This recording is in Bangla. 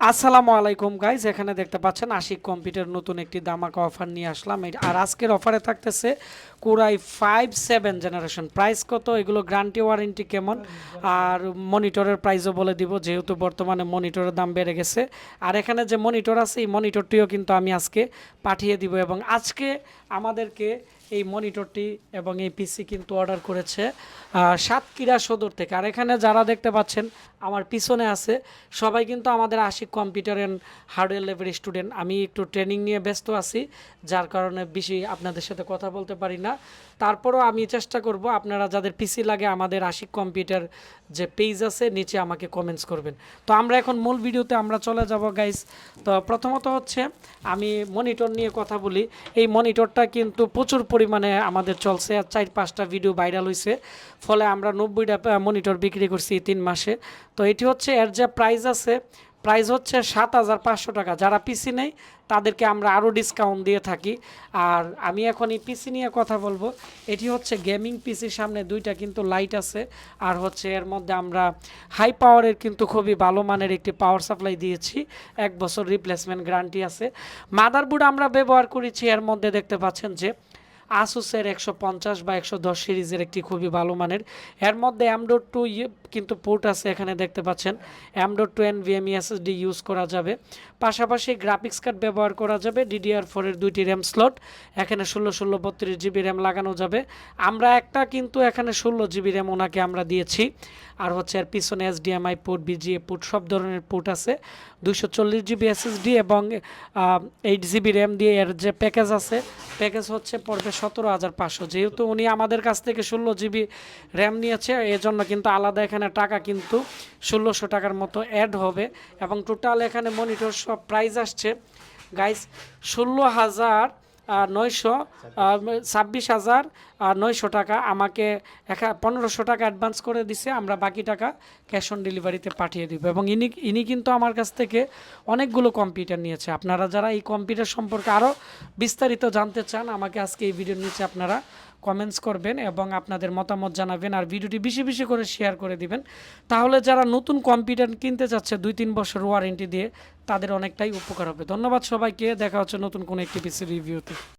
আসসালামু আলাইকুম গাইজ এখানে দেখতে পাচ্ছেন আশিক কম্পিউটার নতুন একটি দামাকা অফার নিয়ে আসলাম। আর আজকের অফারে থাকতেছে core i five seven generation. Price কত? এগুলো গ্যারান্টি ওয়ারেন্টি কেমন? আর মনিটরের প্রাইসও বলে দিব, যেহেতু বর্তমানে মনিটরের দাম বেড়ে গেছে। আর এখানে যে মনিটর আছে, এই মনিটরটিও কিন্তু আমি আজকে পাঠিয়ে দিব এবং আজকে আমাদেরকে এই মনিটরটি এবং এই পিসি কিন্তু অর্ডার করেছে সাতক্ষীরা সদর থেকে। আর এখানে যারা দেখতে পাচ্ছেন, আমার পিছনে আছে, সবাই কিন্তু আমাদের Ashik computer and hardware level student আমি একটু ট্রেনিং নিয়ে ব্যস্ত আছি, যার কারণে বেশি আপনাদের সাথে কথা বলতে পারি না। তারপরও আমি চেষ্টা করব, আপনারা যাদের পিসি লাগে আমাদের আশিক কম্পিউটার যে পেজ আছে, নিচে আমাকে কমেন্টস করবেন। তো আমরা এখন মূল ভিডিওতে আমরা চলে যাব গাইস তো প্রথমত হচ্ছে, আমি মনিটর নিয়ে কথা বলি। এই মনিটরটা কিন্তু প্রচুর পরিমাণে আমাদের চলছে। আর চার পাঁচটা ভিডিও ভাইরাল হয়েছে ফলে আমরা নব্বইটা মনিটর বিক্রি করছি তিন মাসে। তো এটি হচ্ছে, এর যে প্রাইস আছে প্রাইস হচ্ছে সাত হাজার পাঁচশো টাকা। যারা পিসি নেই, তাদেরকে আমরা আরও ডিসকাউন্ট দিয়ে থাকি। আর আমি এখন এই পিসি নিয়ে কথা বলব। এটি হচ্ছে গেমিং পিসির সামনে দুইটা কিন্তু লাইট আছে। আর হচ্ছে এর মধ্যে আমরা হাই পাওয়ারের কিন্তু খুবই ভালো মানের একটি পাওয়ার সাপ্লাই দিয়েছি। এক বছর রিপ্লেসমেন্ট গ্যারান্টি আছে। মাদারবোর্ড আমরা ব্যবহার করেছি, এর মধ্যে দেখতে পাচ্ছেন যে আসুসের একশো পঞ্চাশ বা একশো দশ সিরিজের একটি খুবই ভালো মানের। এর মধ্যে অ্যামডোর টু কিন্তু পোর্ট আছে এখানে দেখতে পাচ্ছেন। M dot two N VME SSD use করা যাবে। পাশাপাশি গ্রাফিক্স কার্ড ব্যবহার করা যাবে। ডিডিআর ফোরের দুইটি র্যাম স্লট এখানে ষোলো ষোলো বত্রিশ জিবি র্যাম লাগানো যাবে। আমরা একটা কিন্তু এখানে ষোলো জিবি র্যাম ওনাকে আমরা দিয়েছি। আর হচ্ছে এর পিছনে এসডিএমআই পোর্ট বিজিএ পোর্ট সব ধরনের পোর্ট আছে। দুশো চল্লিশ জিবি এসএসডি এবং এইট জিবি র্যাম দিয়ে এর যে প্যাকেজ আছে প্যাকেজ হচ্ছে পড়বে সতেরো হাজার পাঁচশো। যেহেতু উনি আমাদের কাছ থেকে ষোলো জিবি র্যাম নিয়েছে, এজন্য কিন্তু আলাদা এখানে টাকা কিন্তু ষোলোশো টাকার মতো অ্যাড হবে। এবং টোটাল এখানে মনিটর সব প্রাইস আসছে। গাইস ষোলো হাজার নয়শো ছাব্বিশ হাজার নয়শো টাকা আমাকে পনেরোশো টাকা অ্যাডভান্স করে দিছে, আমরা বাকি টাকা ক্যাশ অন ডেলিভারিতে পাঠিয়ে দিব। এবং ইনি ইনি কিন্তু আমার কাছ থেকে অনেকগুলো কম্পিউটার নিয়েছে। আপনারা যারা এই কম্পিউটার সম্পর্কে আরও বিস্তারিত জানতে চান, আমাকে আজকে এই ভিডিওর নিচে আপনারা কমেন্টস করবেন এবং আপনাদের মতামত জানাবেন আর ভিডিওটি বেশি বেশি করে শেয়ার করে দিবেন। তাহলে যারা নতুন কম্পিউটার কিনতে চাচ্ছে, দুই, তিন বছর ওয়ারেন্টি দিয়ে তাদের অনেকটাই উপকার হবে। ধন্যবাদ সবাইকে। দেখা হচ্ছে নতুন কোনো একটি পিসি রিভিউতে